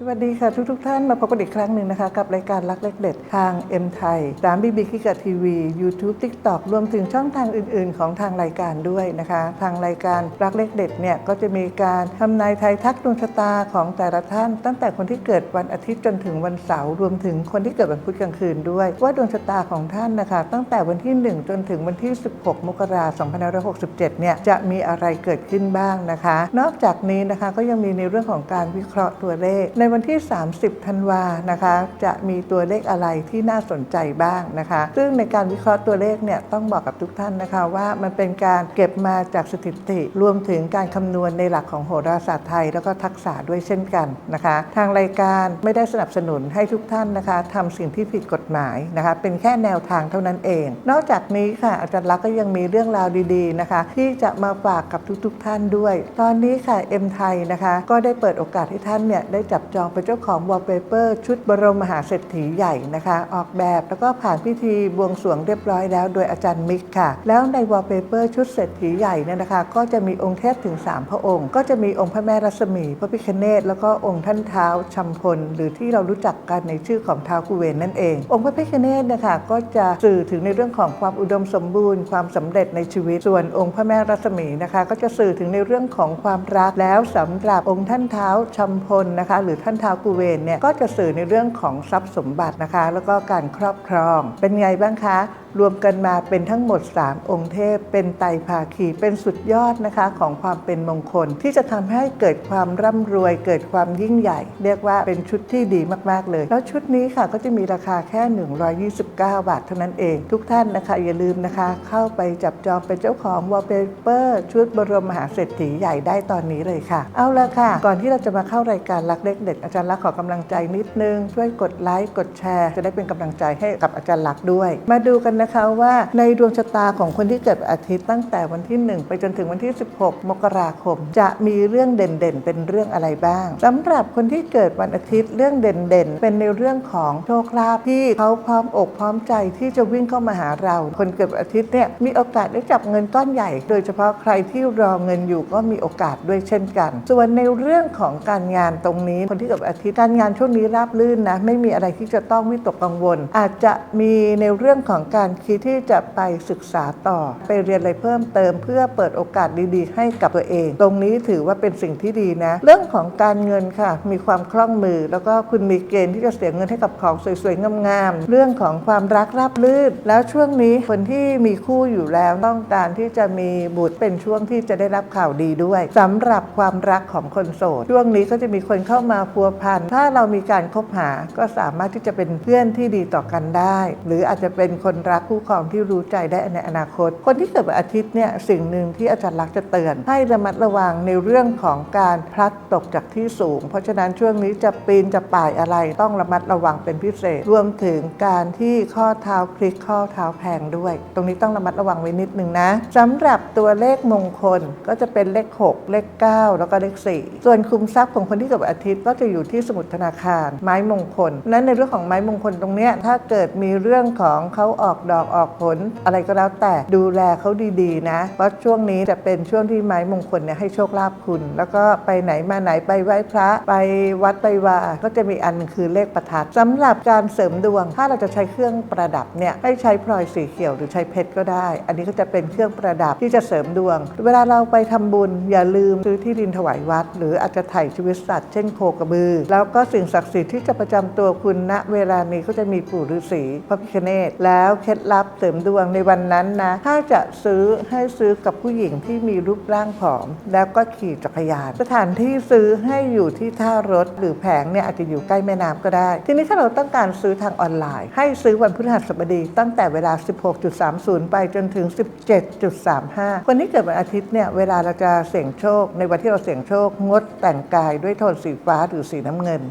สวัสดีค่ะทุกทกท่านมาพบกันอีกครั้งหนึ่งนะคะ กับรายการรักเล็กเด็ดทางเอ็มไทยสามบีบีคิกะทีวียูทูบทิกตอกรวมถึงช่องทางอื่น ๆ ของทางรายการด้วยนะคะ ทางรายการรักเล็กเด็ดเนี่ยก็จะมีการทำนายไทยทักดวงชะตาของแต่ละท่าน ตั้งแต่คนที่เกิดวันอาทิตย์จนถึงวันเสาร์รวมถึงคนที่เกิดวันพุธกลางคืนด้วย ว่าดวงชะตาของท่านนะคะ ตั้งแต่วันที่ 1 จนถึงวันที่ 16 มกราคม2567 เนี่ยจะมีอะไรเกิดขึ้นบ้างนะคะ นอกจากนี้นะคะก็ยังมีในเรื่องของการวิเคราะห์ตัวเลขในวันที่ 30 ธันวานะคะ จะมีตัวเลขอะไรที่น่าสนใจบ้างนะคะ ซึ่งในการวิเคราะห์ตัวเลขเนี่ยต้องบอกกับทุกท่านนะคะว่ามันเป็นการเก็บมาจากสถิติ รวมถึงการคำนวณในหลักของโหราศาสตร์ไทย แล้วก็ทักษะด้วยเช่นกันนะคะ ทางรายการไม่ได้สนับสนุนให้ทุกท่านนะคะทำสิ่งที่ผิดกฎหมายนะคะ เป็นแค่แนวทางเท่านั้นเอง นอกจากนี้ค่ะอาจารย์ลักษณ์ก็ยังมีเรื่องราวดีๆนะคะ ที่จะมาฝากกับทุกๆท่านด้วย ตอนนี้ค่ะเอ็มไทยนะคะ ก็ได้เปิดโอกาสให้ท่านเนี่ยได้จับจองเป็นเจ้าของวอลเปเปอร์ชุดบรมมหาเศรษฐีใหญ่นะคะ ออกแบบแล้วก็ผ่านพิธีบวงสรวงเรียบร้อยแล้วโดยอาจารย์มิกค่ะ แล้วในวอลเปเปอร์ชุดเศรษฐีใหญ่เนี่ยนะคะ ก็จะมีองค์เทพถึง 3 พระองค์ ก็จะมีองค์พระแม่รัศมี พระพิคเนตแล้วก็องค์ท่านเท้าชัมพล หรือที่เรารู้จักกันในชื่อของเท้ากุเวนนั่นเอง องค์พระพิคเนตนะคะก็จะสื่อถึงในเรื่องของความอุดมสมบูรณ์ความสำเร็จในชีวิตส่วนองค์พระแม่รัศมีนะคะ ก็จะสื่อถึงในเรื่องของความรักแล้วสำหรับองค์ท่านเท้าชัมพลนะคะ หรือท่านท้าวกุเวนเนี่ยก็จะสื่อในเรื่องของทรัพย์สมบัตินะคะ แล้วก็การครอบครอง เป็นไงบ้างคะรวมกันมาเป็นทั้งหมด 3 องค์เทพ เป็นไตรภาคี เป็นสุดยอดนะคะของความเป็นมงคล ที่จะทำให้เกิดความร่ำรวย เกิดความยิ่งใหญ่ เรียกว่าเป็นชุดที่ดีมาก ๆ เลย แล้วชุดนี้ค่ะก็จะมีราคาแค่ 129 บาทเท่านั้นเอง ทุกท่านนะคะ อย่าลืมนะคะ เข้าไปจับจองเป็นเจ้าของวอลเปเปอร์ชุดบรมมหาเศรษฐีใหญ่ได้ตอนนี้เลยค่ะ เอาละค่ะ ก่อนที่เราจะมาเข้ารายการรักเล็กเด็ดอาจารย์รักขอกำลังใจนิดนึงช่วยกดไลค์กดแชร์ จะได้เป็นกำลังใจให้กับอาจารย์รักด้วย มาดูกันนะคะว่าในดวงชะตาของคนที่เกิดอาทิตย์ตั้งแต่วันที่ 1 ไปจนถึงวันที่ 16 มกราคม จะมีเรื่องเด่นๆ เป็นเรื่องอะไรบ้างสำหรับคนที่เกิดวันอาทิตย์เรื่องเด่นๆ เป็นในเรื่องของโชคลาภที่เขาพร้อมอกพร้อมใจที่จะวิ่งเข้ามาหาเรา คนเกิดอาทิตย์เนี่ยมีโอกาสได้จับเงินก้อนใหญ่ โดยเฉพาะใครที่รอเงินอยู่ก็มีโอกาสด้วยเช่นกัน ส่วนในเรื่องของการงานตรงนี้ คนที่เกิดอาทิตย์การงานช่วงนี้ราบรื่นนะไม่มีอะไรที่จะต้องวิตกกังวล อาจจะมีในเรื่องของการคิดที่จะไปศึกษาต่อ ไปเรียนอะไรเพิ่มเติม เพื่อเปิดโอกาสดีๆ ให้กับตัวเอง ตรงนี้ถือว่าเป็นสิ่งที่ดีนะ เรื่องของการเงินค่ะ มีความคล่องมือ แล้วก็คุณมีเกณฑ์ที่จะเสียเงินให้กับของสวยๆงามๆเรื่องของความรักราบรื่นแล้วช่วงนี้คนที่มีคู่อยู่แล้วต้องการที่จะมีบุตรเป็นช่วงที่จะได้รับข่าวดีด้วยสำหรับความรักของคนโสดช่วงนี้ก็จะมีคนเข้ามาพัวพันถ้าเรามีการคบหาก็สามารถที่จะเป็นเพื่อนที่ดีต่อกันได้ หรืออาจจะเป็นคนรักคู่ครองที่รู้ใจได้ในอนาคต คนที่เกิดวันอาทิตย์เนี่ยสิ่งหนึ่งที่อาจารย์ลักษจะเตือน ให้ระมัดระวังในเรื่องของการพลัดตกจากที่สูง เพราะฉะนั้นช่วงนี้จะปีนจะป่ายอะไรต้องระมัดระวังเป็นพิเศษ รวมถึงการที่ข้อเท้าพลิกข้อเท้าแพงด้วย ตรงนี้ต้องระมัดระวังไว้นิดนึงนะสำหรับตัวเลขมงคลก็จะเป็นเลข 6 เลข 9 แล้วก็เลข 4 ส่วนคุมทรัพย์ของคนที่เกิดวันอาทิตย์ก็จะอยู่ที่สมุดธนาคาร ไม้มงคล นั้นในเรื่องของไม้มงคลตรงนี้ถ้าเกิดมีเรื่องของเขาออกดอกออกผล อะไรก็แล้วแต่ดูแลเขาดีๆ นะ เพราะช่วงนี้จะเป็นช่วงที่ไม้มงคลเนี่ยให้โชคลาภคุณ แล้วก็ไปไหนมาไหนไปไหว้พระไปวัดไปวา ก็จะมีอันหนึ่งคือเลขประทัดสำหรับการเสริมดวง ถ้าเราจะใช้เครื่องประดับเนี่ยให้ใช้พลอยสีเขียวหรือใช้เพชรก็ได้ อันนี้ก็จะเป็นเครื่องประดับที่จะเสริมดวง เวลาเราไปทำบุญอย่าลืมซื้อที่ดินถวายวัด หรืออาจจะถ่ายชีวิตสัตว์เช่นโคกระบือ แล้วก็สิ่งศักดิ์สิทธิ์ที่จะประจำตัวคุณณเวลานี้ก็จะมีปู่ฤาษีพระพิฆเนศแล้วเคล็ดลับเสริมดวงในวันนั้นนะถ้าจะซื้อให้ซื้อกับผู้หญิงที่มีรูปร่างผอม แล้วก็ขี่จักรยาน สถานที่ซื้อให้อยู่ที่ท่ารถหรือแผงเนี่ยอาจจะอยู่ใกล้แม่น้ำก็ได้ ทีนี้ถ้าเราต้องการซื้อทางออนไลน์ ให้ซื้อวันพฤหัสบดีตั้งแต่เวลา 16.30 ไปจนถึง 17.35 คนที่เกิดวันอาทิตย์เนี่ยเวลาเราจะเสี่ยงโชค ในวันที่เราเสี่ยงโชคงดแต่งกายด้วยโทนสีฟ้าหรือสีน้ำเงิน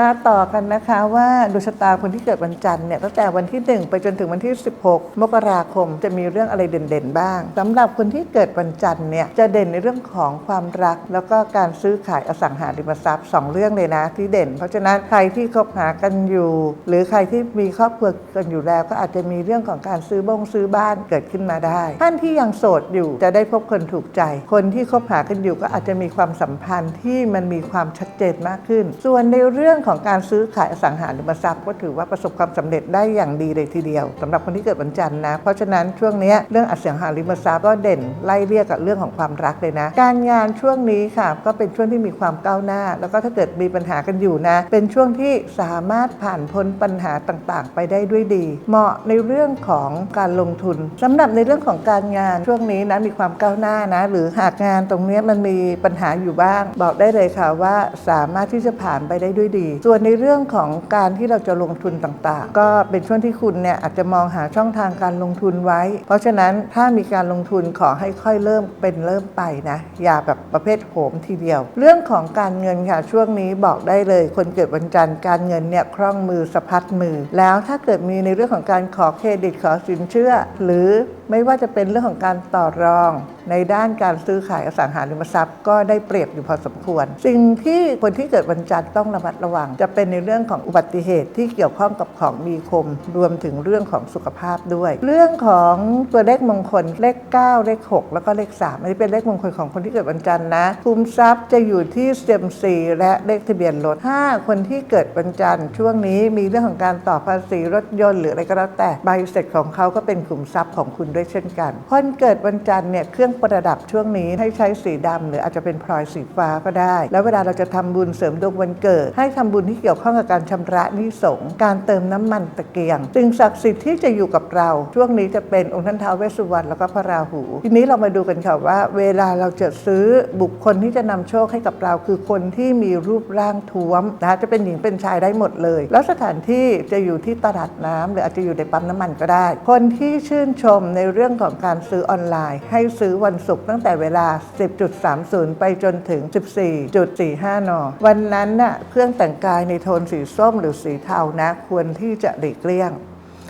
มาต่อกันนะคะว่าดวงชะตาคนที่เกิดวันจันทร์เนี่ยตั้งแต่วันที่ 1 ไปจนถึงวันที่ 16 มกราคมจะมีเรื่องอะไรเด่นๆบ้างสำหรับคนที่เกิดวันจันทร์เนี่ยจะเด่นในเรื่องของความรัก แล้วก็การซื้อขายอสังหาริมทรัพย์สองเรื่องเลยนะที่เด่น เพราะฉะนั้นใครที่คบหากันอยู่ หรือใครที่มีครอบครัวกันอยู่แล้ว ก็อาจจะมีเรื่องของการซื้อบ้งซื้อบ้านเกิดขึ้นมาได้ ท่านที่ยังโสดอยู่จะได้พบคนถูกใจ คนที่คบหากันอยู่ก็อาจจะมีความสัมพันธ์ที่มันมีความชัดเจนมากขึ้น ส่วนในเรื่องของการซื้อขายอสังหาริมทรัพย์ก็ถือว่าประสบความสำเร็จได้อย่างดีเลยทีเดียวสำหรับคนที่เกิดวันจันทร์นะ เพราะฉะนั้นช่วงนี้เรื่องอสังหาริมทรัพย์ก็เด่นไล่เรียกกับเรื่องของความรักเลยนะ การงานช่วงนี้ค่ะก็เป็นช่วงที่มีความก้าวหน้า แล้วก็ถ้าเกิดมีปัญหากันอยู่นะ เป็นช่วงที่สามารถผ่านพ้นปัญหาต่างๆ ไปได้ด้วยดี เหมาะในเรื่องของการลงทุนสำหรับในเรื่องของการงานช่วงนี้นะมีความก้าวหน้านะ หรือหากงานตรงนี้มันมีปัญหาอยู่บ้าง บอกได้เลยค่ะว่าสามารถที่จะผ่านไปได้ด้วยดีส่วนในเรื่องของการที่เราจะลงทุนต่างๆ ก็เป็นช่วงที่คุณเนี่ยอาจจะมองหาช่องทางการลงทุนไว้ เพราะฉะนั้นถ้ามีการลงทุนขอให้ค่อยเริ่มเป็นเริ่มไปนะ อย่าแบบประเภทโหมทีเดียว เรื่องของการเงินค่ะช่วงนี้บอกได้เลย คนเกิดวันจันทร์การเงินเนี่ยคล่องมือสะพัดมือ แล้วถ้าเกิดมีในเรื่องของการขอเครดิตขอสินเชื่อ หรือไม่ว่าจะเป็นเรื่องของการต่อรองในด้านการซื้อขายอสังหาริมทรัพย์ ก็ได้เปรียบอยู่พอสมควร สิ่งที่คนที่เกิดวันจันทร์ต้องระมัดระวัง จะเป็นในเรื่องของอุบัติเหตุที่เกี่ยวข้องกับของมีคม รวมถึงเรื่องของสุขภาพด้วย เรื่องของตัวเลขมงคลเลข 9 เลข 6 แล้วก็เลข3อันนี้เป็นเลขมงคลของคนที่เกิดวันจันทร์นะคุมทรัพย์จะอยู่ที่เซยมซีและเลขทะเบียนรถถ้าคนที่เกิดวันจันทร์ช่วงนี้มีเรื่องของการต่อภาษีรถยนต์หรืออะไรก็แล้วแต่ใบเสร็จของเขาก็เป็นขุมทรัพย์ของคุณด้วยเช่นกันคนเกิดวันจันทร์เนี่ยเครื่องประดับช่วงนี้ให้ใช้สีดำหรืออาจจะเป็นพลอยสีฟ้าก็ได้ แล้วเวลาเราจะทำบุญเสริมดวงวันเกิดให้ททำบุญที่เกี่ยวข้องกับการชำระนี้สงการเติมน้ำมันตะเกียงสิ่งศักดิ์สิทธิ์ที่จะอยู่กับเรา ช่วงนี้จะเป็นองค์ท่านท้าวเวสสุวรรณแล้วก็พระราหู ทีนี้เรามาดูกันค่ะว่า เวลาเราจะซื้อบุคคลที่จะนำโชคให้กับเรา คือคนที่มีรูปร่างท้วมนะคะจะเป็นหญิงเป็นชายได้หมดเลย แล้วสถานที่จะอยู่ที่ตลาดน้ำหรืออาจจะอยู่ในปั๊มน้ำมันก็ได้ คนที่ชื่นชมในเรื่องของการซื้อออนไลน์ ให้ซื้อวันศุกร์ตั้งแต่เวลา 10.30 ไปจนถึง 14.45 น วันนั้นน่ะเครื่องแต่งกายในโทนสีส้มหรือสีเทานะ ควรที่จะหลีกเลี่ยง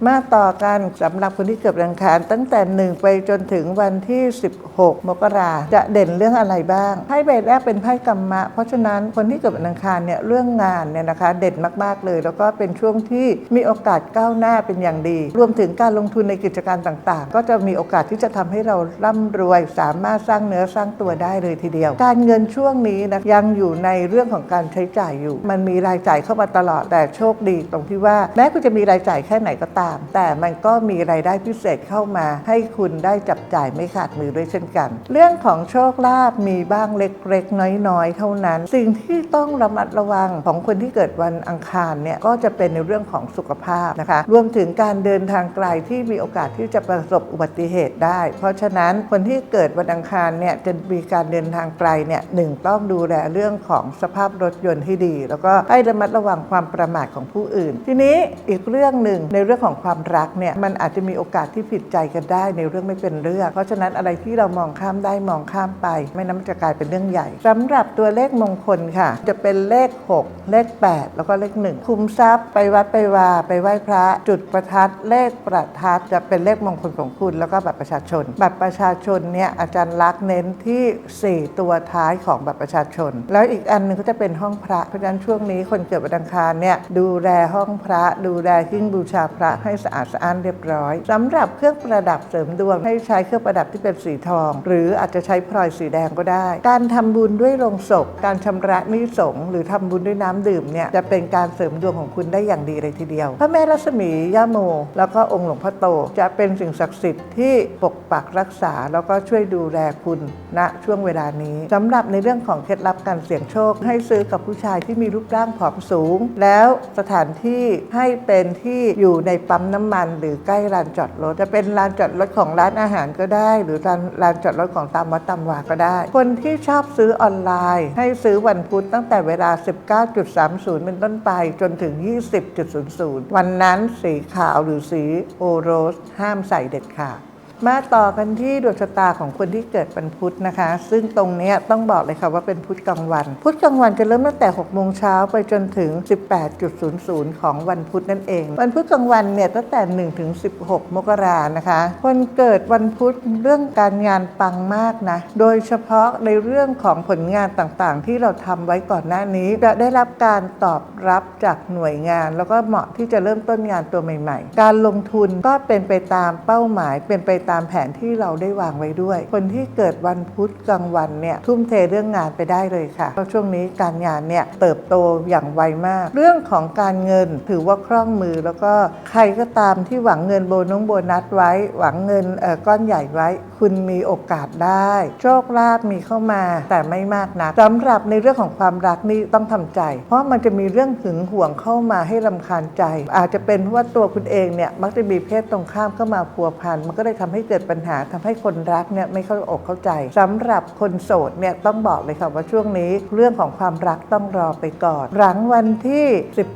มาต่อกันสำหรับคนที่เกิดวันอังคาร ตั้งแต่ 1 ไปจนถึงวันที่ 16 มกราจะเด่นเรื่องอะไรบ้างไพ่ใบแรกเป็นไพ่กรรมะ เพราะฉะนั้นคนที่เกิดวันอังคารเนี่ยเรื่องงานเนี่ยนะคะเด่นมากๆเลย แล้วก็เป็นช่วงที่มีโอกาสก้าวหน้าเป็นอย่างดี รวมถึงการลงทุนในกิจการต่างๆ ก็จะมีโอกาสที่จะทำให้เราร่ำรวย สามารถสร้างเนื้อสร้างตัวได้เลยทีเดียว การเงินช่วงนี้นะยังอยู่ในเรื่องของการใช้จ่ายอยู่ มันมีรายจ่ายเข้ามาตลอดแต่โชคดีตรงที่ว่าแม้คุณจะมีรายจ่ายแค่ไหนก็ตามแต่มันก็มีรายได้พิเศษเข้ามาให้คุณได้จับจ่ายไม่ขาดมือด้วยเช่นกัน เรื่องของโชคลาภมีบ้างเล็กๆ น้อยๆ เท่านั้น สิ่งที่ต้องระมัดระวังของคนที่เกิดวันอังคารเนี่ยก็จะเป็นในเรื่องของสุขภาพนะคะ รวมถึงการเดินทางไกลที่มีโอกาสที่จะประสบอุบัติเหตุได้ เพราะฉะนั้นคนที่เกิดวันอังคารเนี่ยจะมีการเดินทางไกลเนี่ยหนึ่งต้องดูแลเรื่องของสภาพรถยนต์ให้ดี แล้วก็ให้ระมัดระวังความประมาทของผู้อื่น ทีนี้อีกเรื่องหนึ่งในเรื่องของความรักเนี่ยมันอาจจะมีโอกาสที่ผิดใจกันได้ในเรื่องไม่เป็นเรื่อง เพราะฉะนั้นอะไรที่เรามองข้ามได้มองข้ามไป ไม่นั้นมันจะกลายเป็นเรื่องใหญ่สำหรับตัวเลขมงคลค่ะ จะเป็นเลข 6 เลข 8 แล้วก็เลข 1 คุมทรัพย์ไปวัดไปวา ไปไหว้พระจุดประทัดเลขประทัดจะเป็นเลขมงคลของคุณ แล้วก็บัตรประชาชน บัตรประชาชนเนี่ยอาจารย์ลักษ์เน้นที่ 4 ตัวท้ายของบัตรประชาชน แล้วอีกอันหนึงก็จะเป็นห้องพระเพราะฉะนั้นช่วงนี้คนเกิดวันอังคารเนี่ยดูแลห้องพระดูแลหิ้งบูชาพระให้สะอาดสะอ้านเรียบร้อยสำหรับเครื่องประดับเสริมดวงให้ใช้เครื่องประดับที่เป็นสีทอง หรืออาจจะใช้พลอยสีแดงก็ได้ การทำบุญด้วยโลงศพ การชำระนี้สงหรือทำบุญด้วยน้ำดื่มเนี่ยจะเป็นการเสริมดวงของคุณได้อย่างดีเลยทีเดียว พระแม่รัศมีย่าโม แล้วก็องค์หลวงพ่อโต จะเป็นสิ่งศักดิ์สิทธิ์ที่ปกปักรักษาแล้วก็ช่วยดูแลคุณณช่วงเวลานี้สำหรับในเรื่องของเคล็ดลับการเสี่ยงโชค ให้ซื้อกับผู้ชายที่มีรูปร่างผอมสูง แล้วสถานที่ให้เป็นที่อยู่ในปมน้ำมัน หรือใกล้ลานจอดรถ จะเป็นลานจอดรถของร้านอาหารก็ได้ หรือลานลานจอดรถของตามวัดตามวาก็ได้ คนที่ชอบซื้อออนไลน์ ให้ซื้อวันพุธตั้งแต่เวลา 19.30 เป็นต้นไปจนถึง 20.00 วันนั้นสีขาวหรือสีโอโรส ห้ามใส่เด็ดขาด มาต่อกันที่ดวงชะตาของคนที่เกิดวันพุธนะคะ ซึ่งตรงนี้ต้องบอกเลยค่ะว่าเป็นพุธกลางวัน พุธกลางวันจะเริ่มตั้งแต่6โมงเช้าไปจนถึง 18.00 ของวันพุธนั่นเอง วันพุธกลางวันเนี่ยตั้งแต่1ถึง16 มกรานะคะ คนเกิดวันพุธเรื่องการงานปังมากนะ โดยเฉพาะในเรื่องของผลงานต่างๆ ที่เราทำไว้ก่อนหน้านี้ จะได้รับการตอบรับจากหน่วยงาน แล้วก็เหมาะที่จะเริ่มต้นงานตัวใหม่ ๆ การลงทุนก็เป็นไปตามเป้าหมายเป็นไปตามามแผนที่เราได้วางไว้ด้วย คนที่เกิดวันพุธกลางวันเนี่ยทุ่มเทเรื่องงานไปได้เลยค่ะเพราะช่วงนี้การงานเนี่ยเติบโตอย่างไวมาก เรื่องของการเงินถือว่าคล่องมือแล้วก็ใครก็ตามที่หวังเงินโบนงโบนัสไว้ หวังเงินเอ่อก้อนใหญ่ไว้ คุณมีโอกาสได้ โชคลาภมีเข้ามาแต่ไม่มากนักสำหรับในเรื่องของความรักนี่ต้องทำใจ เพราะมันจะมีเรื่องหึงหวงเข้ามาให้ลำคาญใจ อาจจะเป็นเพราะว่าตัวคุณเองเนี่ยมักจะมีเพศตรงข้ามเข้ามาพัวพันมันก็เลยทำให้เกิดปัญหาทำให้คนรักเนี่ยไม่เข้าอกเข้าใจสำหรับคนโสดเนี่ยต้องบอกเลยค่ะว่าช่วงนี้เรื่องของความรักต้องรอไปก่อน หลังวันที่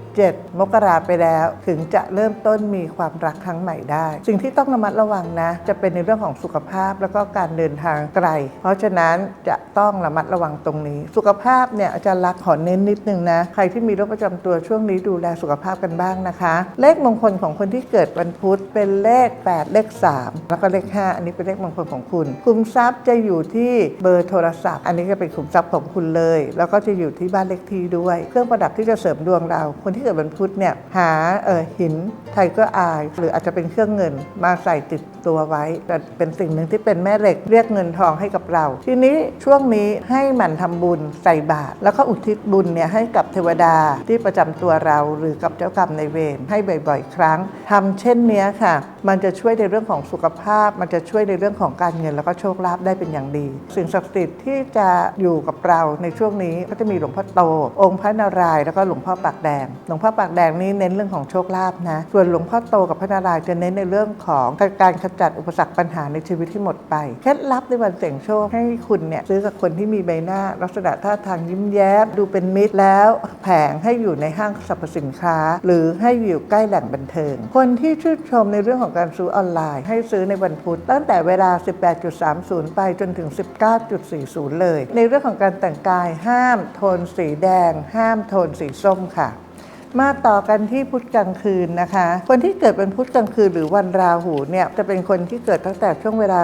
17 มกราไปแล้วถึงจะเริ่มต้นมีความรักครั้งใหม่ได้ สิ่งที่ต้องระมัดระวังนะ จะเป็นในเรื่องของสุขภาพแล้วก็การเดินทางไกล เพราะฉะนั้นจะต้องระมัดระวังตรงนี้ สุขภาพเนี่ยอาจารย์รักขอเน้นนิดนึงนะใครที่มีโรคประจำตัวช่วงนี้ดูแลสุขภาพกันบ้างนะคะ เลขมงคลของคนที่เกิดวันพุธเป็นเลข 8 เลข 3 แล้วก็เลข5อันนี้เป็นเลขมงคลของคุณ คุมทรัพย์จะอยู่ที่เบอร์โทรศัพท์ อันนี้ก็เป็นคุมทรัพย์ของคุณเลย แล้วก็จะอยู่ที่บ้านเลขที่ด้วย เครื่องประดับที่จะเสริมดวงเรา คนที่เกิดวันพุธเนี่ยหาเออหินไทเกอร์อายหรืออาจจะเป็นเครื่องเงินมาใส่ติดตัวไว้ แต่เป็นสิ่งหนึ่งที่เป็นแม่เหล็กเรียกเงินทองให้กับเรา ทีนี้ช่วงนี้ให้หมั่นทำบุญใส่บาตรแล้วก็อุทิศบุญเนี่ยให้กับเทวดาที่ประจำตัวเรา หรือกับเจ้ากรรมในเวรให้บ่อย ๆ ครั้งทำเช่นเนี้ยค่ะ มันจะช่วยในเรื่องของสุขภาพมันจะช่วยในเรื่องของการเงิน แล้วก็โชคลาภได้เป็นอย่างดี สิ่งศักดิ์สิทธิ์ที่จะอยู่กับเราในช่วงนี้ก็จะมีหลวงพ่อโต องค์พระนารายณ์แล้วก็หลวงพ่อปากแดง หลวงพ่อปากแดงนี่เน้นเรื่องของโชคลาภนะ ส่วนหลวงพ่อโตกับพระนารายณ์จะเน้นในเรื่องของการขจัดอุปสรรคปัญหาในชีวิตที่หมดไปเคล็ดลับในวันเสี่ยงโชคให้คุณเนี่ยซื้อกับคนที่มีใบหน้า ลักษณะท่าทางยิ้มแย้มดูเป็นมิตรแล้วแผงให้อยู่ในห้างสรรพสินค้า หรือให้อยู่ใกล้แหล่งบันเทิง คนที่ชื่นชมในเรื่องของการซื้อออนไลน์ ให้ซื้อในวันพุธตั้งแต่เวลา 18.30 ไปจนถึง 19.40 เลย ในเรื่องของการแต่งกายห้ามโทนสีแดง ห้ามโทนสีส้มค่ะ มาต่อกันที่พุธกลางคืนนะคะ คนที่เกิดเป็นพุธกลางคืนหรือวันราหูเนี่ยจะเป็นคนที่เกิดตั้งแต่ช่วงเวลา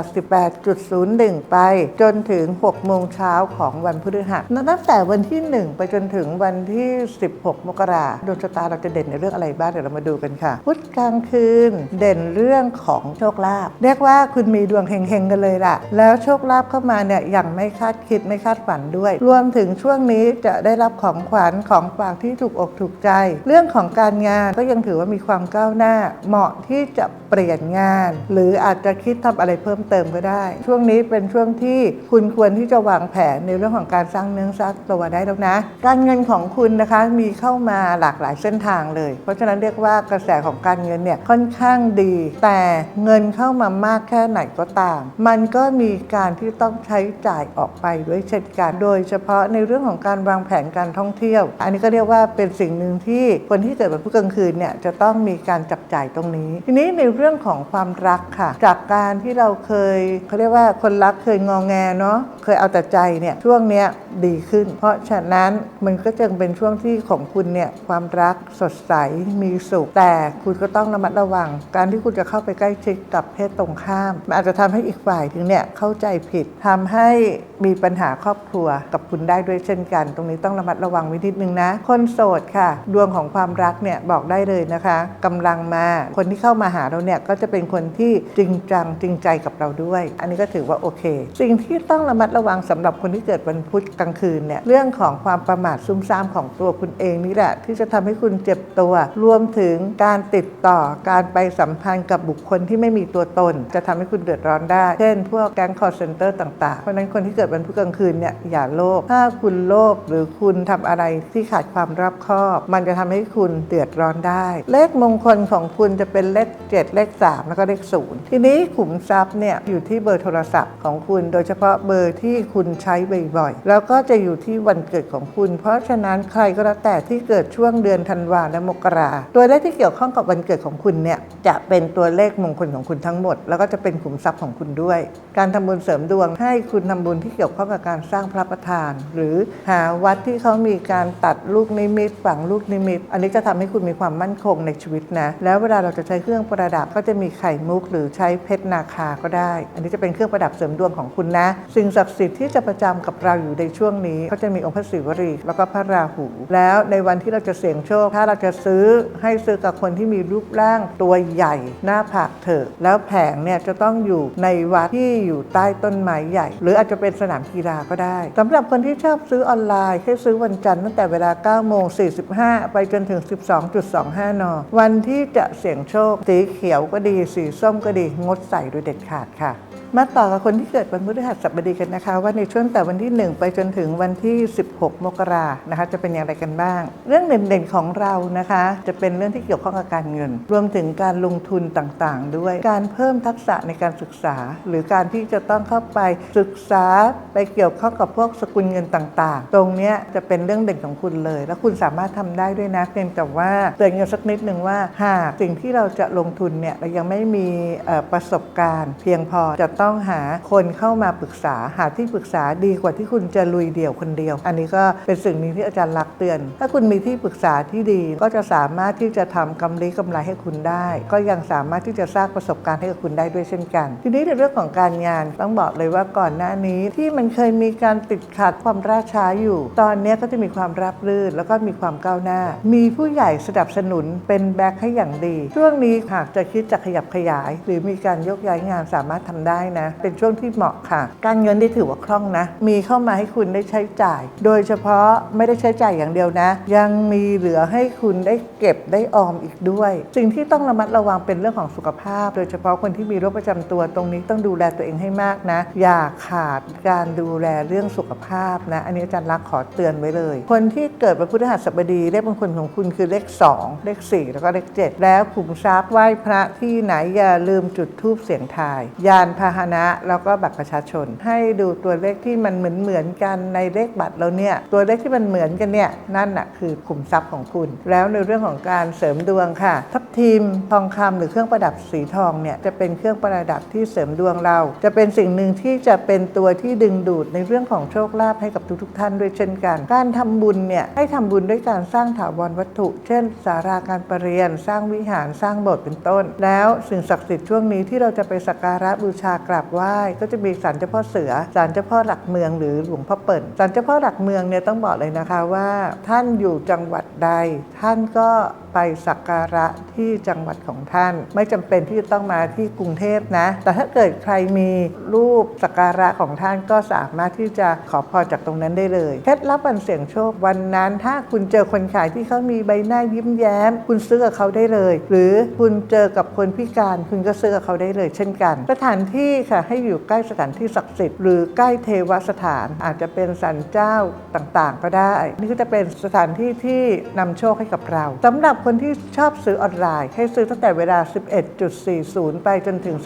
18.01 ไป จนถึง 6 โมงเช้าของวันพฤหัสตั้งแต่วันที่ 1 ไปจนถึงวันที่ 16 มกราดวงชะตาเราจะเด่นในเรื่องอะไรบ้างเดี๋ยวเรามาดูกันค่ะพุธกลางคืนเด่นเรื่องของโชคลาภเรียกว่าคุณมีดวงเฮงๆกันเลยล่ะ แล้วโชคลาภเข้ามาเนี่ยอย่างไม่คาดคิดไม่คาดฝันด้วย รวมถึงช่วงนี้จะได้รับของขวัญของฝากที่ถูกอกถูกใจเรื่องของการงานก็ยังถือว่ามีความก้าวหน้า เหมาะที่จะเปลี่ยนงาน หรืออาจจะคิดทำอะไรเพิ่มเติมก็ได้ ช่วงนี้เป็นช่วงที่คุณควรที่จะวางแผนในเรื่องของการสร้างเนื้อสร้างตัวได้แล้วนะ การเงินของคุณนะคะมีเข้ามาหลากหลายเส้นทางเลย เพราะฉะนั้นเรียกว่ากระแสของการเงินเนี่ยค่อนข้างดี แต่เงินเข้ามามากแค่ไหนก็ตาม มันก็มีการที่ต้องใช้จ่ายออกไปด้วยเช่นกัน โดยเฉพาะในเรื่องของการวางแผนการท่องเที่ยว อันนี้ก็เรียกว่าเป็นสิ่งหนึ่งที่คนที่เกิดวันพุธกลางคืนเนี่ยจะต้องมีการจับจ่ายตรงนี้ ทีนี้ในเรื่องของความรักค่ะ จากการที่เราเคยเขาเรียกว่าคนรักเคยงองแงเนาะเคยเอาแต่ใจเนี่ยช่วงเนี้ยดีขึ้น เพราะฉะนั้นมันก็จึงเป็นช่วงที่ของคุณเนี่ยความรักสดใสมีสุข แต่คุณก็ต้องระมัดระวัง การที่คุณจะเข้าไปใกล้ชิดกับเพศตรงข้าม มันอาจจะทำให้อีกฝ่ายถึงเนี่ยเข้าใจผิดทำให้ มีปัญหาครอบครัวกับคุณได้ด้วยเช่นกัน ตรงนี้ต้องระมัดระวังไว้นิดนึงนะ คนโสดค่ะ ดวงของความรักเนี่ยบอกได้เลยนะคะกำลังมาคนที่เข้ามาหาเราเนี่ยก็จะเป็นคนที่จริงจังจริงใจกับเราด้วย อันนี้ก็ถือว่าโอเค สิ่งที่ต้องระมัดระวังสำหรับคนที่เกิดวันพุธกลางคืนเนี่ยเรื่องของความประมาทซุ่มซ่ามของตัวคุณเองนี่แหละ ที่จะทำให้คุณเจ็บตัว รวมถึงการติดต่อการไปสัมพันธ์กับบุคคลที่ไม่มีตัวตน จะทำให้คุณเดือดร้อนได้ เช่น พวกแก๊งคอร์เซนเตอร์ต่างๆ เพราะนั้นคนที่เกิดวันพุธกลางคืนเนี่ยอย่าโลภถ้าคุณโลภหรือคุณทำอะไรที่ขาดความรอบคอบ มันจะทำให้คุณเดือดร้อนได้ เลขมงคลของคุณจะเป็นเลข 7 เลข 3 แล้วก็เลข 0 ทีนี้ขุมทรัพย์เนี่ยอยู่ที่เบอร์โทรศัพท์ของคุณ โดยเฉพาะเบอร์ที่คุณใช้บ่อยๆ แล้วก็จะอยู่ที่วันเกิดของคุณ เพราะฉะนั้นใครก็แล้วแต่ที่เกิดช่วงเดือนธันวาและมกราตัวเลขที่เกี่ยวข้องกับวันเกิดของคุณเนี่ยจะเป็นตัวเลขมงคลของคุณทั้งหมด แล้วก็จะเป็นขุมทรัพย์ของคุณด้วย การทำบุญเสริมดวงให้คุณทำบุญที่เกี่ยวข้องกับการสร้างพระประธาน หรือหาวัดที่เขามีการตัดลูกนิมิตฝังลูกนิมิต อันนี้จะทำให้คุณมีความมั่นคงในชีวิตนะ แล้วเวลาเราจะใช้เครื่องประดับก็จะมีไข่มุก หรือใช้เพชรนาคาก็ได้ อันนี้จะเป็นเครื่องประดับเสริมดวงของคุณนะ สิ่งศักดิ์สิทธิ์ที่จะประจำกับเราอยู่ในช่วงนี้ ก็จะมีองค์พระศิวลีแล้วก็พระราหู แล้วในวันที่เราจะเสี่ยงโชค ถ้าเราจะซื้อให้ซื้อกับคนที่มีรูปร่างตัวใหญ่ หน้าผากเถิดแล้วแผงเนี่ยจะต้องอยู่ในวัดที่อยู่ใต้ต้นไม้ใหญ่ หรืออาจจะเป็นสนามกีฬาก็ได้สำหรับคนที่ชอบซื้อออนไลน์ให้ซื้อวันจันทร์ตั้งแต่เวลา9โมง45 ไปจนถึง 12.25 น วันที่จะเสี่ยงโชค สีเขียวก็ดี สีส้มก็ดี งดใส่โดยเด็ดขาดค่ะ มาต่อกับคนที่เกิดวันพฤหัสบดีกันนะคะ ว่าในช่วงแต่วันที่ 1 ไปจนถึงวันที่ 16 มกรานะคะ จะเป็นอย่างไรกันบ้าง เรื่องเด่นๆของเรานะคะ จะเป็นเรื่องที่เกี่ยวข้องกับการเงิน รวมถึงการลงทุนต่างๆ ด้วยการเพิ่มทักษะในการศึกษา หรือการที่จะต้องเข้าไปศึกษาไปเกี่ยวข้องกับพวกสกุลเงินต่างๆ ตรงนี้จะเป็นเรื่องเด่นของคุณเลย แล้วคุณสามารถทำได้ด้วยนะเพียงแต่ว่าเตือนกันสักนิดหนึ่งว่าหากสิ่งที่เราจะลงทุนเนี่ยเรายังไม่มีประสบการณ์ เพียงพอจะต้องหาคนเข้ามาปรึกษาหาที่ปรึกษาดีกว่าที่คุณจะลุยเดี่ยวคนเดียว อันนี้ก็เป็นสิ่งหนึงที่อาจารย์รักเตือน ถ้าคุณมีที่ปรึกษาที่ดีก็จะสามารถที่จะทำกำไรกำไรให้คุณได้ ก็ยังสามารถที่จะสร้างประสบการณ์ให้กับคุณได้ด้วยเช่นกัน ทีนี้ในเรื่องของการงานต้องบอกเลยว่าก่อนหน้านี้ที่มันเคยมีการติดขัดความราช้าอยู่ ตอนนี้ก็จะมีความราบรื่นแล้วก็มีความก้าวหน้า มีผู้ใหญ่สนับสนุนเป็นแบ็คให้อย่างดี ช่วงนี้หากจะคิดจะขยับขยาย หรือมีการยกย้ายงานสามารถทำได้นะ เป็นช่วงที่เหมาะค่ะ การเงินได้ถือว่าคล่องนะ มีเข้ามาให้คุณได้ใช้จ่าย โดยเฉพาะไม่ได้ใช้จ่ายอย่างเดียวนะ ยังมีเหลือให้คุณได้เก็บได้ออมอีกด้วย สิ่งที่ต้องระมัดระวังเป็นเรื่องของสุขภาพ โดยเฉพาะคนที่มีโรคประจำตัวตรงนี้ต้องดูแลตัวเองให้มากนะ อย่าขาดการดูแลเรื่องสุขภาพนะ อันนี้อาจารย์รักขอเตือนไว้เลย คนที่เกิดวันพฤหัสบดีเลขมงคลของคุณคือเลข 2 เลข 4 แล้วก็เลข 7 แล้วขุมทรัพย์ไหว้พระที่ไหนอย่าลืมจุดธูปเสียงทาย ยานพาหนะ แล้วก็บัตรประชาชน ให้ดูตัวเลขที่มันเหมือนเหมือนกันในเลขบัตรเราเนี่ยตัวเลขที่มันเหมือนกันเนี่ยนั่นน่ะคือขุมทรัพย์ของคุณ แล้วในเรื่องของการเสริมดวงค่ะ ทับทิมทองคำหรือเครื่องประดับสีทองเนี่ยจะเป็นเครื่องประดับที่เสริมดวงเรา จะเป็นสิ่งหนึ่งที่จะเป็นตัวที่ดึงดูดในเรื่องของโชคลาภให้กับทุกๆ ท่านด้วยเช่นกัน การทำบุญเนี่ยให้ทำบุญด้วยการสร้างถาวรวัตถุ เช่น สาราการประเรียน สร้างวิหารสร้างโบสถ์เป็นต้น แล้วสิ่งศักดิ์สิทธิ์ช่วงนี้ที่เราจะไปสักการะบูชากราบไหว้ก็จะมีศาลเจ้าพ่อเสือศาลเจ้าพ่อหลักเมืองหรือหลวงพ่อเปิ่นศาลเจ้าพ่อหลักเมืองเนี่ยต้องบอกเลยนะคะว่า ท่านอยู่จังหวัดใด ท่านก็ไปสักการะที่จังหวัดของท่าน ไม่จำเป็นที่จะต้องมาที่กรุงเทพนะ แต่ถ้าเกิดใครมีรูปสักการะของท่านก็สามารถที่จะขอพรจากตรงนั้นได้เลยเคล็ดลับวันเสี่ยงโชควันนั้น ถ้าคุณเจอคนขายที่เขามีใบหน้ายิ้มแย้ม คุณซื้อกับเขาได้เลย หรือคุณเจอกับคนพิการคุณก็ซื้อกับเขาได้เลย เช่นกัน สถานที่ค่ะให้อยู่ใกล้สถานที่ศักดิ์สิทธิ์หรือใกล้เทวสถานอาจจะเป็นสันเจ้าต่างๆ ก็ได้ นี่ก็จะเป็นสถานที่ที่นำโชคให้กับเราสำหรับคนที่ชอบซื้อออนไลน์ ให้ซื้อตั้งแต่เวลา 11.40 ไปจนถึง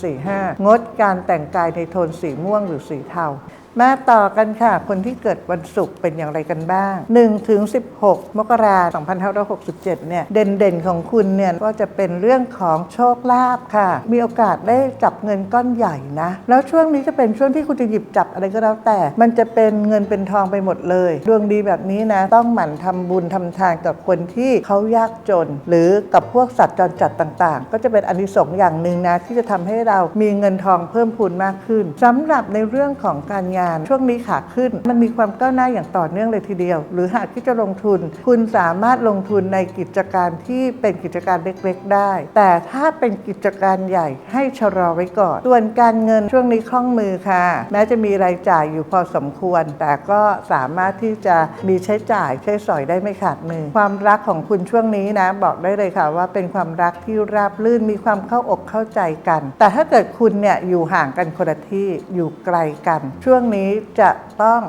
13.45 งดการแต่งกายในโทนสีม่วงหรือสีเทา มาต่อกันค่ะ คนที่เกิดวันศุกร์เป็นอย่างไรกันบ้าง1ถึง16 มกราคม2567 เนี่ย เด่นๆ ของคุณเนี่ย ก็จะเป็นเรื่องของโชคลาภค่ะ มีโอกาสได้จับเงินก้อนใหญ่นะ แล้วช่วงนี้จะเป็นช่วงที่คุณจะหยิบจับอะไรก็แล้วแต่ มันจะเป็นเงินเป็นทองไปหมดเลย ดวงดีแบบนี้นะ ต้องหมั่นทำบุญทำทานกับคนที่เขายากจน หรือกับพวกสัตว์จรจัดต่างๆ ก็จะเป็นอนิสงส์อย่างหนึ่งนะที่จะทำให้เรามีเงินทองเพิ่มพูนมากขึ้นสำหรับในเรื่องของการงานช่วงนี้ขาขึ้น มันมีความก้าวหน้าอย่างต่อเนื่องเลยทีเดียว หรือหากที่จะลงทุน คุณสามารถลงทุนในกิจการที่เป็นกิจการเล็กๆ ได้ แต่ถ้าเป็นกิจการใหญ่ให้ชะลอไว้ก่อน ส่วนการเงินช่วงนี้คล่องมือค่ะ แม้จะมีรายจ่ายอยู่พอสมควร แต่ก็สามารถที่จะมีใช้จ่ายใช้สอยได้ไม่ขาดมือ ความรักของคุณช่วงนี้นะ บอกได้เลยค่ะว่าเป็นความรักที่ราบรื่นมีความเข้าอกเข้าใจกัน แต่ถ้าเกิดคุณเนี่ยอยู่ห่างกันคนละที่อยู่ไกลกันช่วงนี้จะต้อง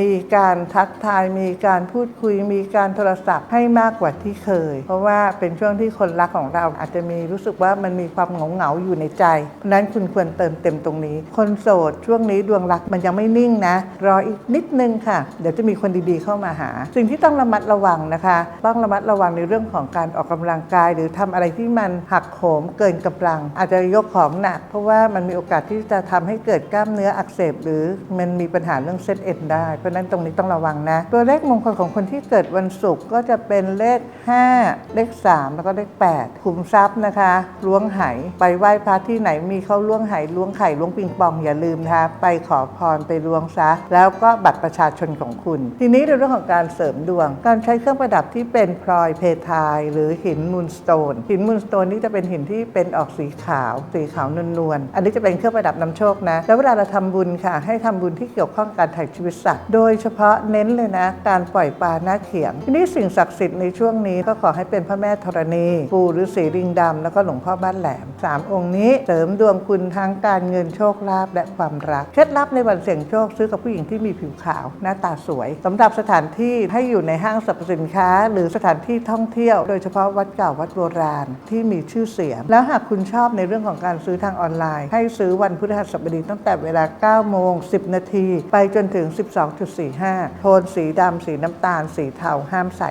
มีการทักทาย มีการพูดคุย มีการโทรศัพท์ให้มากกว่าที่เคย เพราะว่าเป็นช่วงที่คนรักของเราอาจจะมีรู้สึกว่ามันมีความเหงาเหงาอยู่ในใจ เพราะนั้นคุณควรเติมเต็มตรงนี้ คนโสดช่วงนี้ดวงรักมันยังไม่นิ่งนะ รออีกนิดนึงค่ะ เดี๋ยวจะมีคนดีๆเข้ามาหา สิ่งที่ต้องระมัดระวังนะคะ ต้องระมัดระวังในเรื่องของการออกกำลังกาย หรือทำอะไรที่มันหักโหมเกินกำลัง อาจจะยกของหนัก เพราะว่ามันมีโอกาสที่จะทำให้เกิดกล้ามเนื้ออักเสบ หรือมันมีปัญหาเรื่องเส้นเอ็นได้เพราะนั้นตรงนี้ต้องระวังนะ ตัวเลขมงคลของคนที่เกิดวันศุกร์ก็จะเป็นเลข 5 เลข 3 แล้วก็เลข 8 ขุมทรัพย์นะคะล้วงไหไปไหว้พระที่ไหนมีเขาล้วงไหล้วงไข่ล้วงปิงปองอย่าลืมนะคะไปขอพรไปล้วงซะ แล้วก็บัตรประชาชนของคุณ ทีนี้ในเรื่องของการเสริมดวง การใช้เครื่องประดับที่เป็นพลอยเพทาย หรือหินมูนสโตนหินมูนสโตนนี่จะเป็นหินที่เป็นออกสีขาว สีขาวนวลๆอันนี้จะเป็นเครื่องประดับนำโชคนะแล้วเวลาเราทำบุญค่ะ ให้ทำบุญที่เกี่ยวข้องกับการถ่ายชีวิตสัตว์โดยเฉพาะเน้นเลยนะ การปล่อยปลาหน้าเขียงทีนี่สิ่งศักดิ์สิทธิ์ในช่วงนี้ก็ขอให้เป็นพระแม่ธรณีปู่ฤาษีลิงดำแล้วก็หลวงพ่อบ้านแหลมสามองค์นี้เสริมดวงคุณทั้งการเงินโชคลาภและความรักเคล็ดลับในวันเสี่ยงโชคซื้อกับผู้หญิงที่มีผิวขาว หน้าตาสวย สำหรับสถานที่ให้อยู่ในห้างสรรพสินค้า หรือสถานที่ท่องเที่ยว โดยเฉพาะวัดเก่าวัดโบราณที่มีชื่อเสียง แล้วหากคุณชอบในเรื่องของการซื้อทางออนไลน์ ให้ซื้อวันพฤหัสบดีตั้งแต่เวลา9โมง10 นาทีไปจนถึง12 2.45 โทนสีดำสีน้ำตาล สีเทาห้ามใส่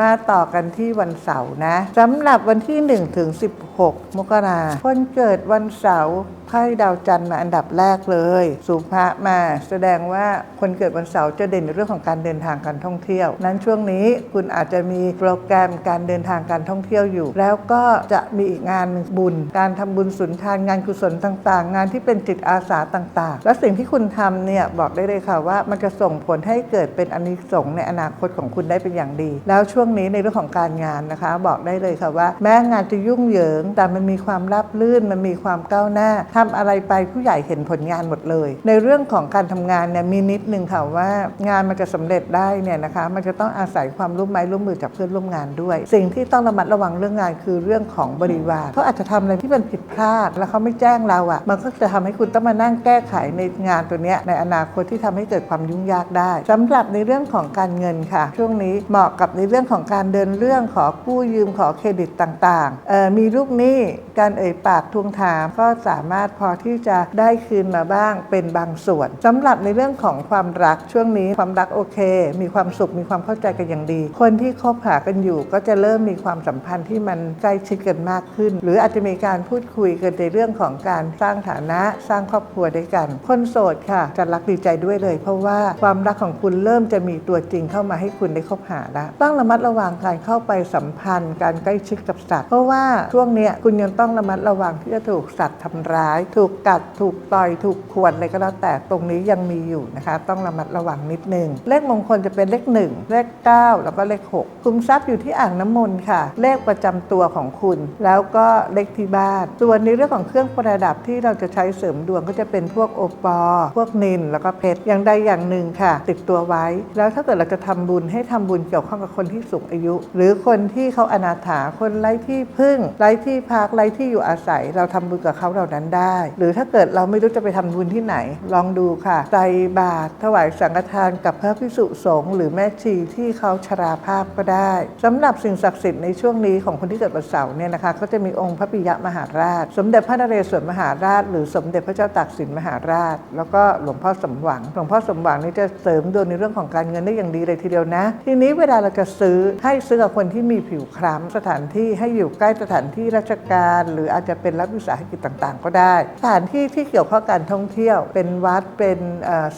มาต่อกันที่วันเสาร์นะสำหรับวันที่ 1 ถึง 16 มกราคนเกิดวันเสาร์ ไพ่ดาวจันทร์มาอันดับแรกเลยสุภะมา แสดงว่าคนเกิดวันเสาร์จะเด่นในเรื่องของการเดินทางการท่องเที่ยว นั้นช่วงนี้คุณอาจจะมีโปรแกรมการเดินทางการท่องเที่ยวอยู่ แล้วก็จะมีอีกงานหนึ่งบุญ การทำบุญสุนทานงานกุศลต่างๆ งานที่เป็นจิตอาสาต่างๆ และสิ่งที่คุณทำเนี่ยบอกได้เลยค่ะว่ามันจะส่งผลให้เกิดเป็นอานิสงส์ในอนาคตของคุณได้เป็นอย่างดี แล้วช่วงนี้ในเรื่องของการงานนะคะ บอกได้เลยค่ะว่า แม้งานจะยุ่งเหยิงแต่มันมีความราบรื่นมันมีความก้าวหน้าทำอะไรไปผู้ใหญ่เห็นผลงานหมดเลย ในเรื่องของการทำงานเนี่ยมีนิดนึงค่ะว่างานมันจะสำเร็จได้เนี่ยนะคะมันจะต้องอาศัยความร่วมไม้ร่วมมือจากเพื่อนร่วมงานด้วย สิ่งที่ต้องระมัดระวังเรื่องงานคือเรื่องของบริวารเขาอาจจะทำอะไรที่มันผิดพลาด แล้วเขาไม่แจ้งเราอะ่ะ มันก็จะทำให้คุณต้องมานั่งแก้ไขในงานตัวเนี้ยในอนาคตที่ทำให้เกิดความยุ่งยากได้สำหรับในเรื่องของการเงินค่ะ ช่วงนี้เหมาะกับในเรื่องของการเดินเรื่องขอกู้ยืมขอเครดิตต่างๆเอ่อมีลูกหนี้การเอ่ยปากทวงถามก็สามารถพอที่จะได้คืนมาบ้างเป็นบางส่วนสำหรับในเรื่องของความรักช่วงนี้ความรักโอเค มีความสุขมีความเข้าใจกันอย่างดี คนที่คบหากันอยู่ก็จะเริ่มมีความสัมพันธ์ที่มันใกล้ชิดกันมากขึ้น หรืออาจจะมีการพูดคุยกันในเรื่องของการสร้างฐานะสร้างครอบครัวด้วยกัน คนโสดค่ะจะรักดีใจด้วยเลย เพราะว่าความรักของคุณเริ่มจะมีตัวจริงเข้ามาให้คุณได้คบหาแล้วต้องระมัดระวังการเข้าไปสัมพันธ์ การใกล้ชิดกับสัตว์ เพราะว่าช่วงเนี้ยคุณยังต้องระมัดระวังที่จะถูกสัตว์ทำร้ายถูกกัด ถูกต่อย ถูกขวนอะไรก็แล้วแต่ตรงนี้ยังมีอยู่นะคะ ต้องระมัดระวังนิดนึง เลขมงคลจะเป็นเลข 1 เลข 9 แล้วก็เลข 6 คุมทรัพย์อยู่ที่อ่างน้ำมนต์ค่ะ เลขประจำตัวของคุณ แล้วก็เลขที่บ้านส่วนในเรื่องของเครื่องประดับที่เราจะใช้เสริมดวงก็จะเป็นพวกโอปอพวกนินแล้วก็เพชรอย่างใดอย่างหนึ่งค่ะ ติดตัวไว้ แล้วถ้าเกิดเราจะทำบุญให้ทำบุญเกี่ยวข้องกับคนที่สูงอายุ หรือคนที่เขาอนาถาคนไร้ที่พึ่งไร้ที่พักไร้ที่อยู่อาศัย เราทำบุญกับเขาเหล่านั้นได้หรือถ้าเกิดเราไม่รู้จะไปทำบุญที่ไหน ลองดูค่ะใจบาตรถวายสังฆทานกับพระพิสุสงฆ์หรือแม่ชีที่เขาชราภาพก็ได้สำหรับสิ่งศักดิ์สิทธิ์ในช่วงนี้ของคนที่เกิดวันเสาร์เนี่ยนะคะก็จะมีองค์พระปิยมหาราช สมเด็จพระนเรศวรมหาราช หรือสมเด็จพระเจ้าตากสินมหาราช แล้วก็หลวงพ่อสมหวัง หลวงพ่อสมหวังนี่จะเสริมดวงในเรื่องของการเงินได้อย่างดีเลยทีเดียวนะ ทีนี้เวลาเราจะซื้อให้ซื้อกับคนที่มีผิวคล้ำสถานที่ให้อยู่ใกล้สถานที่ราชการ หรืออาจจะเป็นรัฐวิสาหกิจต่าง ๆ ก็ได้สถานที่ที่เกี่ยวข้องการท่องเที่ยว เป็นวัดเป็น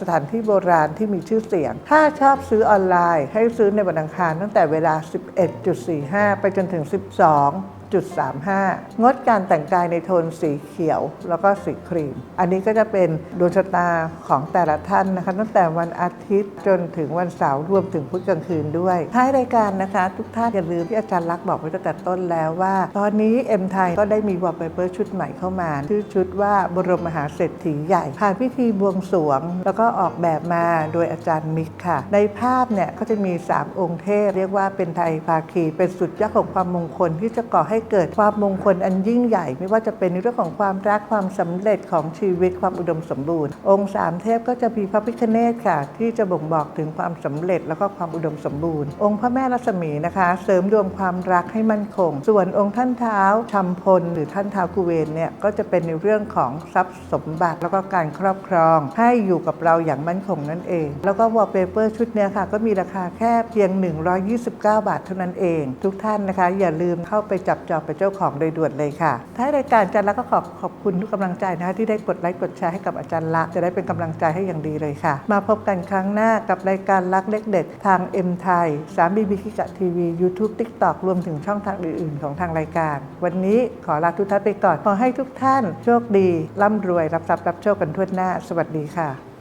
สถานที่โบราณที่มีชื่อเสียง ถ้าชอบซื้อออนไลน์ ให้ซื้อในวันอังคารตั้งแต่เวลา 11.45 ไปจนถึง 12 0.35 งดการแต่งกายในโทนสีเขียว แล้วก็สีครีม อันนี้ก็จะเป็นดวงชะตาของแต่ละท่านนะคะ ตั้งแต่วันอาทิตย์จนถึงวันเสาร์รวมถึงพุธกลางคืนด้วย ท้ายรายการนะคะ ทุกท่านอย่าลืมที่อาจารย์ลักบอกไว้ตั้งแต่ต้นแล้วว่า ตอนนี้เอ็มไทยก็ได้มีวอลเปเปอร์ชุดใหม่เข้ามาชื่อชุดว่าบรมมหาเศรษฐีใหญ่ผ่านพิธีบวงสรวง แล้วก็ออกแบบมาโดยอาจารย์มิกค่ะ ในภาพเนี่ยก็จะมี 3 องค์เทพ เรียกว่าเป็นไทยภาคีเป็นสุดยอดของความมงคลที่จะก่อให้เกิดความมงคลอันยิ่งใหญ่ ไม่ว่าจะเป็นในเรื่องของความรักความสำเร็จของชีวิตความอุดมสมบูรณ์ องค์สามเทพก็จะมีพระพิฆเนศค่ะ ที่จะบ่งบอกถึงความสำเร็จแล้วก็ความอุดมสมบูรณ์ องค์พระแม่รัศมีนะคะ เสริมดวงความรักให้มั่นคง ส่วนองค์ท่านเท้าชัมพล หรือท่านเท้ากุเวนเนี่ยก็จะเป็นในเรื่องของทรัพย์สมบัติแล้วก็การครอบครอง ให้อยู่กับเราอย่างมั่นคงนั่นเอง แล้วก็วอลเปเปอร์ชุดเนี้ยค่ะก็มีราคาแค่เพียง 129 บาทเท่านั้นเอง ทุกท่านนะคะ อย่าลืมเข้าไปจับจองเป็นเจ้าของโดยด่วนเลยค่ะ ท้ายรายการอาจารย์ละก็ขอบขอบคุณทุกกำลังใจนะคะที่ได้กดไลค์กดแชร์ให้กับอาจารย์ละจะได้เป็นกำลังใจให้อย่างดีเลยค่ะ มาพบกันครั้งหน้ากับรายการรักเล็กเด็ดทาง M ไทย3 BB คิกะทีวี YouTube TikTok รวมถึงช่องทางอื่น ๆ ของทางรายการ วันนี้ขอลาทุกท่านไปก่อนขอให้ทุกท่านโชคดีร่ำรวยรับทรัพย์รับโชคกันทั่วหน้า สวัสดีค่ะ